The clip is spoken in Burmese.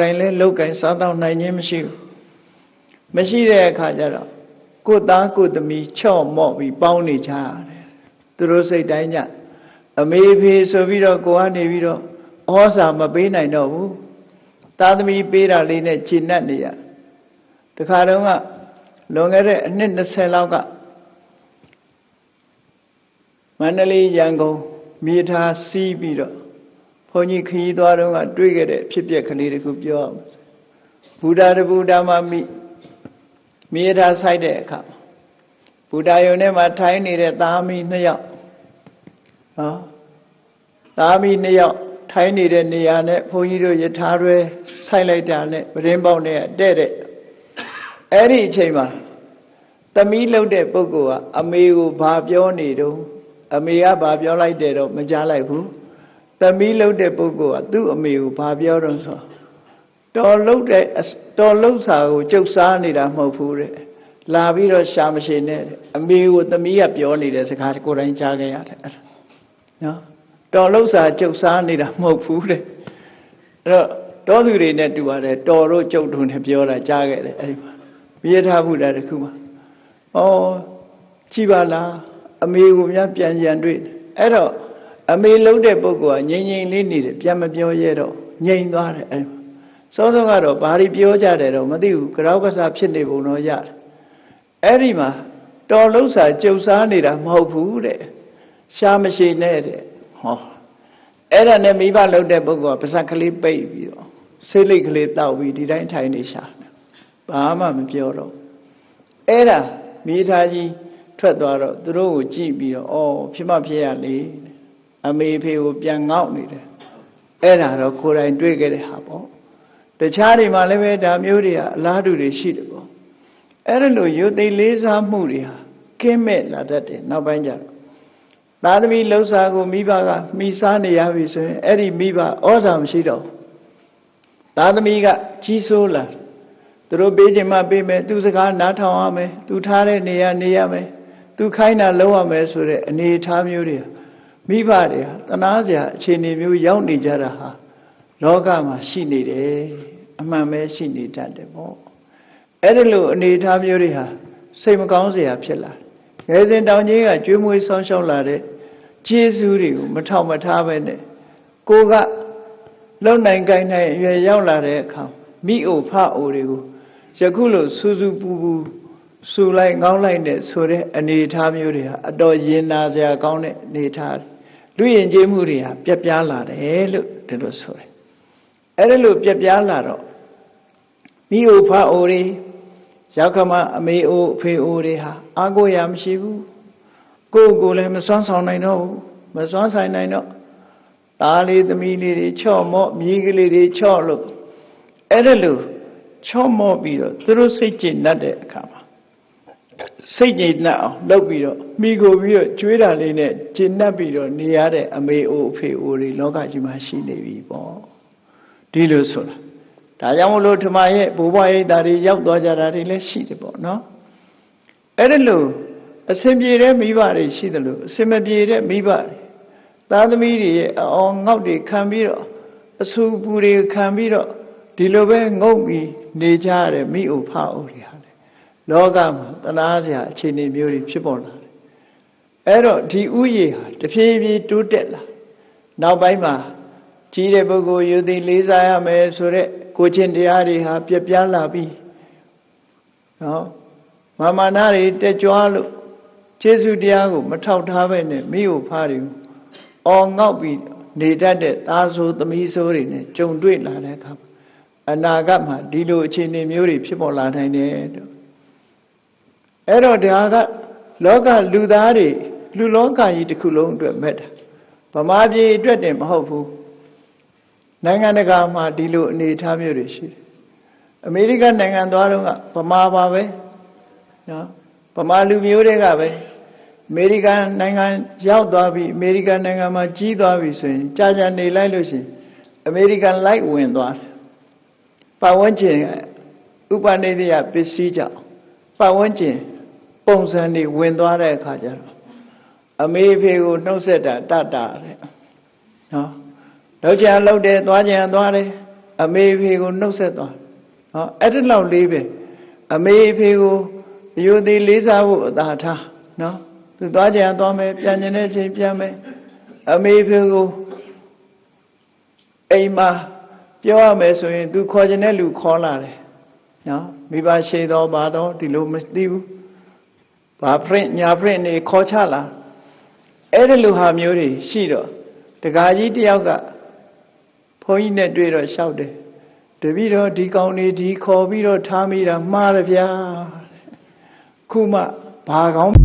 တိုင်းလဲလောက်ကင်စားတော့နိုင်ခြင်းမရှိဘူးမရှိတဲ့အခါကျတော့ကိုယ်သားကိုယ်သမီးချော့မော့ပြီးပေါင်းနေကြရတယ်သူတို့စိတ်တိုင်းညအမေဖေဆိုပြီးတော့ကိုကနေပြီးတော့ဩဇာမပေးနိုင်တော့ဘူးသားသမီးပေးတာလေးနဲ့ခြေနှက်နေရတခါတော့ကလွန်ခဲ့တဲ့အနှစ်20လောက်ကမန္တလေးရန်ကုန်မြေထားစီးပြီးတော့ ဘုန်းကြီးခရီးသွားတော့ကတွေ့ခဲ့တဲ့ဖြစ်ပျက်ကလေးတခုပြောအောင်ဘုရားတဗုဒ္ဓမမိမြေထားဆိုင်တဲ့အခါဘုရားယုံထဲမှာထိုင်းနေတဲ့သားမီးနှစ်ယောက်ဟောသားမီးနှစ်ယောက်ထိုင်းနေတဲ့နေရာနဲ့ဘုန်းကြီးတို့ယထာရွယ်ဆိုင်လိုက်တာနဲ့ပရင်ပေါက်နဲ့တဲ့တဲ့အဲ့ဒီအချိန်မှာသမီးလှုပ်တဲ့ပုဂ္ဂိုလ်ကအမေကိုဘာပြောနေတုံးအမေကဘာပြောလိုက်တယ်တော့မကြားလိုက်ဘူး သမီးလှုပ်တဲ့ပုဂ္ဂိုလ်ကသူ့အမေကိုဘာပြောတော့ဆိုတော်လှုပ်တဲ့တော်လှုပ်စာကိုကြုတ်စားနေတာမဟုတ်ဘူးတဲ့လာပြီးတော့ရှာမရှိနဲ့တဲ့အမေကိုသမီးကပြောနေတဲ့စကားကိုယ်တိုင်ကြားခဲ့ရတယ်အဲ့ဒါနော်တော်လှုပ်စာကြုတ်စားနေတာမဟုတ်ဘူးတဲ့အဲ့တော့တောသူတွေနဲ့တူပါတယ်တော်တို့ကြုတ်တို့နဲ့ပြောတာကြားခဲ့တယ်အဲ့ဒီမှာမြေထားဘူးတာတခုမှာဩကြည်ပါလားအမေကိုများပြန်ကြံတွေ့အဲ့တော့ အမေလုံးတဲ့ပုဂ္ဂိုလ်ကငြိမ်ငြိမ်လေးနေတယ်ပြန်မပြောရဲတော့ငြိမ်သွားတယ်အဲ့မှာစောစောကတော့ဘာတွေပြောကြတယ်တော့မသိဘူးကြောက်ကစားဖြစ်နေပုံတော့ရတယ်အဲ့ဒီမှာတော်လုံးစာကြုံစားနေတာမဟုတ်ဘူးတဲ့ရှားမရှိနဲ့တဲ့ဟောအဲ့ဒါနဲ့မိဘလုံးတဲ့ပုဂ္ဂိုလ်ကပါဇက်ကလေးပိတ်ပြီးတော့စိတ်လိတ်ကလေးတောက်ပြီးဒီတိုင်းထိုင်နေရှာဘာမှမပြောတော့အဲ့ဒါမိသားကြီးထွက်သွားတော့သူတို့ကိုကြည့်ပြီးတော့အော်ဖြစ်မဖြစ်ရလေ အမေဖေကိုပြန်ငေါက်နေတယ်အဲ့ဒါတော့ကိုယ်တိုင်တွေ့ခဲ့တဲ့ဟာပေါ့တခြားတွေမှာလည်းပဲဒါမျိုးတွေကအလားတူတွေရှိတယ်ပေါ့အဲ့ဒါလိုယုတ်သိလေးစားမှုတွေဟာကင်းမဲ့လာတတ်တယ်နောက်ပိုင်းကျတော့သာသမီလှုပ်ရှားကိုမိဘကမိစားနေရပြီဆိုရင်အဲ့ဒီမိဘဩဇာမရှိတော့သာသမီကကြီးစိုးလာသူတို့ပေးခြင်းမပေးမယ်သူစကားနားထောင်ရမယ်သူထားတဲ့နေရာနေရမယ်သူခိုင်းတာလုပ်ရမယ်ဆိုတဲ့အနေအထားမျိုးတွေ မိဘတွေဟာတနာစရာအခြေအနေမျိုးရောက်နေကြတာဟာလောကမှာရှိနေတယ်အမှန်ပဲရှိနေတတ်တယ်ပေါ့အဲ့ဒီလိုအနေအထားမျိုးတွေဟာစိတ်မကောင်းစရာဖြစ်လာငယ်စဉ်တောင်ကြီးကကျွေးမွေးဆောင်းရှောက်လာတဲ့ကျေးဇူးတွေကိုမထောက်မထားပဲနဲ့ကိုကလုံနိုင်ကိုင်းနိုင်ရွယ်ရောက်လာတဲ့အခါမိအိုဖအိုတွေကိုယခုလိုစူးစူးပူပူစူလိုက်ငောင်းလိုက်နဲ့ဆိုတဲ့အနေအထားမျိုးတွေဟာအတော်ရင်နာစရာကောင်းတဲ့အနေအထား လူရင်ကျေးမှုတွေဟာပြက်ပြားလာတယ်လို့ဒီလိုဆိုတယ်အဲ့ဒါလို့ပြက်ပြားလာတော့မိအိုဖအိုတွေရောက်ခမအမေအိုအဖေအိုတွေဟာအာကိုရမရှိဘူးကိုယ်ကိုယ်လည်းမစွမ်းဆောင်နိုင်တော့ဘူးမစွမ်းဆိုင်နိုင်တော့သားလေးသမီးလေးတွေချော့မော့မြည်ကလေးတွေချော့လို့အဲ့ဒါလို့ချော့မော့ပြီးတော့သူတို့စိတ်ကျဉ်တတ်တဲ့အခါမှာစိတ်ကျဉ်တတ်အောင်လုပ်ပြီးတော့ မိကိုပြီးတော့ကျွေးတာလေးနဲ့ကျဉ်တတ်ပြီးတော့နေရတဲ့အမေအိုအဖေအိုတွေလောကကြီးမှာရှိနေပြီပေါ့ဒီလိုဆိုတာဒါကြောင့်မလို့ဓမ္မရဲ့ဘိုးဘွားရိပ်သားတွေရောက်သွားကြတာတွေလည်းရှိတယ်ပေါ့နော်အဲ့ဒါလို့အစဉ်ပြေတဲ့မိဘတွေရှိတယ်လို့အစဉ်မပြေတဲ့မိဘတွေသားသမီးတွေရဲ့အောင်ငေါက်တွေခံပြီးတော့အဆူပူတွေခံပြီးတော့ဒီလိုပဲငုံပြီးနေကြရတဲ့မိအိုဖအိုတွေဟာလေလောကမှာတနာစရာအခြေအနေမျိုးတွေဖြစ်ပေါ်လာတယ် အဲ့တော့ဒီဥယျာဟာတဖြည်းဖြည်းတိုးတက်လာနောက်ပိုင်းမှာကြီးတဲ့ပုဂ္ဂိုလ်ယူသိလေးစားရမယ်ဆိုတဲ့ကိုချင်းတရားတွေဟာပြပြလာပြီနော်မာမနာတွေတက်ကြွလို့ကျေးဇူးတရားကို မထောက်ထားပဲနဲ့မိကိုဖားတယ်အော်ငေါက်ပြီးနေတတ်တဲ့သားဆိုသမီးဆိုတွေနဲ့ကြုံတွေ့လာတဲ့အခါအနာဂတ်မှာဒီလိုအခြေအနေမျိုးတွေဖြစ်ပေါ်လာနိုင်တယ်တော့အဲ့တော့ဒါကလောကလူသားတွေ လူလောကကြီးတစ်ခုလုံးအတွက်မဲ့တာဗမာပြည်အတွက်တင်မဟုတ်ဘူးနိုင်ငံတကာမှာဒီလိုအနေအထားမျိုးတွေရှိတယ်အမေရိကန်နိုင်ငံသွားတော့ကဗမာပါပဲနော်ဗမာလူမျိုးတွေကပဲအမေရိကန်နိုင်ငံရောက်သွားပြီအမေရိကန်နိုင်ငံမှာကြီးသွားပြီဆိုရင်ကြာကြာနေလိုက်လို့ရှိရင်အမေရိကန်လိုက်ဝင်သွားတယ်ပတ်ဝန်းကျင်ဥပနိဒေယပစ္စည်းကြောင့်ပတ်ဝန်းကျင်ပုံစံတွေဝင်သွားတဲ့အခါကျတော့ အမေဖေကိုနှုတ်ဆက်တာတတ်တာတဲ့နော်လောက်ချင်လောက်တယ်သွားချင်သွားတယ်အမေဖေကိုနှုတ်ဆက်သွားဟောအဲ့ဒီလောက်လေးပဲအမေဖေကိုအယုသေးလေးစားဖို့အသာထားနော်သူသွားကြံသွားမယ်ပြန်ကျင်တဲ့အချိန်ပြန်မယ်အမေဖေကိုအိမ်မှာပြောရမယ်ဆိုရင် तू ခေါ်ကျင်တဲ့လူခေါ်လာတယ်နော်မိဘရှိတော်ပါတော့ဒီလိုမသိဘူးဘာဖရင့်ညာဖရင့်နေခေါ်ချလာ အဲ့ဒီလိုဟာမျိုးတွေရှိတော့တကာကြီးတယောက်ကဘုန်းကြီးနဲ့တွေ့တော့လျှောက်တယ်တပည့်တော်ဒီကောင်လေးဒီခေါ်ပြီးတော့ထားမိတာမှားတယ်ဗျာခုမှဘာကောင်း